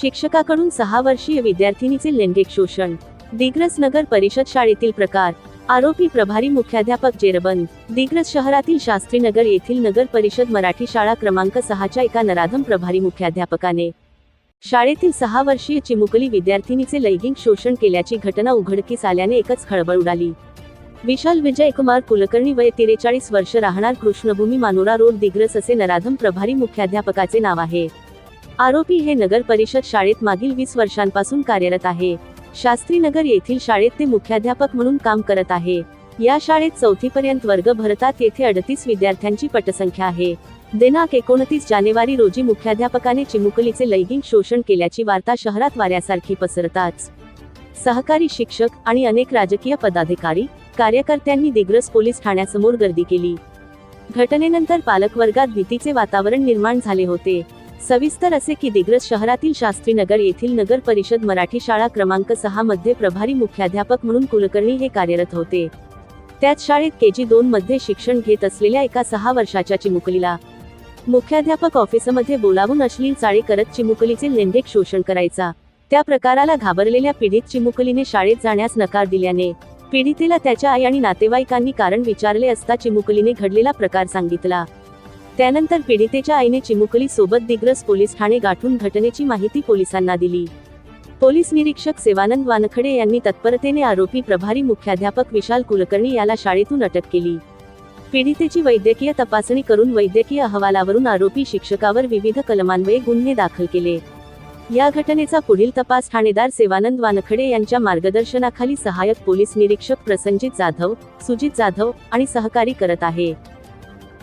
शिक्षकाकडून सहा वर्षीय विद्यार्थिनीचे लैंगिक शोषण. दिग्रस नगर परिषद शाळेतील प्रकार. आरोपी प्रभारी मुख्याध्यापक जेरबंद. दिग्रस शहरातील शास्त्रीनगर येथील नगर परिषद मराठी शाळा क्रमांक सहाच्या एका नराधम प्रभारी मुख्याध्यापकाने. शाळेतील सहा वर्षीय चिमुकली विद्यार्थिनीचे लैंगिक शोषण केल्याची घटना उघडकीस आल्याने एकच खळबळ उडाली. विशाल विजयकुमार कुलकर्णी वय तेरेचाळीस वर्ष राहणार कृष्णभूमी मानोरा रोड दिग्रस असे नराधम प्रभारी मुख्याध्यापकाचे नाव आहे. आरोपी हे नगर परिषद शाळेत मागील वीस वर्षांपासून कार्यरत आहे. शास्त्रीनगर येथील शाळेत ते मुख्याध्यापक म्हणून काम करत आहे. या शाळेत चौथीपर्यंत वर्ग भरतात येथे अडतीस विद्यार्थ्यांची पटसंख्या आहे. दिनांक एकोणतीस जानेवारी रोजी मुख्याध्यापकाने चिमुकलीचे लैंगिक शोषण केल्याची वार्ता शहरात वाऱ्यासारखी पसरताच सहकारी शिक्षक आणि अनेक राजकीय पदाधिकारी कार्यकर्त्यांनी दिग्रस पोलीस ठाण्यासमोर गर्दी केली. घटनेनंतर पालकवर्गात भीतीचे वातावरण निर्माण झाले होते. सविस्तर असे की दिग्रस शहरातील शास्त्रीनगर येथील नगर परिषद मराठी शाळा क्रमांक सहा मध्ये प्रभारी मुख्याध्यापक म्हणून कुलकर्णी हे कार्यरत होते. त्याच शाळेत के जी दोन मध्ये शिक्षण घेत असलेल्या एका सहा वर्षाच्या चिमुकलीला मुख्याध्यापक ऑफिसमध्ये बोलावून अश्लील चाळे करत चिमुकलीचे लैंगिक शोषण करायचा. त्या प्रकाराला घाबरलेल्या पीडित चिमुकलीने शाळेत जाण्यास नकार दिल्याने पीडितेला त्याच्या आई आणि नातेवाईकांनी कारण विचारले असता चिमुकलीने घडलेला प्रकार सांगितला. त्यानंतर पीडितेच्या आईने चिमुकली सोबत दिग्रस पोलीस ठाणे गाठून घटनेची माहिती पोलिसांना दिली. पोलीस निरीक्षक सेवानंद वानखडे यांनी तत्परतेने आरोपी प्रभारी मुख्याध्यापक विशाल कुलकर्णी याला शाळेतून अटक केली. पीडितेची वैद्यकीय तपासणी करून वैद्यकीय अहवालावरून आरोपी शिक्षकावर विविध कलमान्वये गुन्हे दाखल केले. या घटनेचा पुढील तपास ठाणेदार सेवानंद वानखडे यांच्या मार्गदर्शनाखाली सहाय्यक पोलीस निरीक्षक प्रसंजित जाधव सुजित जाधव आणि सहकारी करत आहे.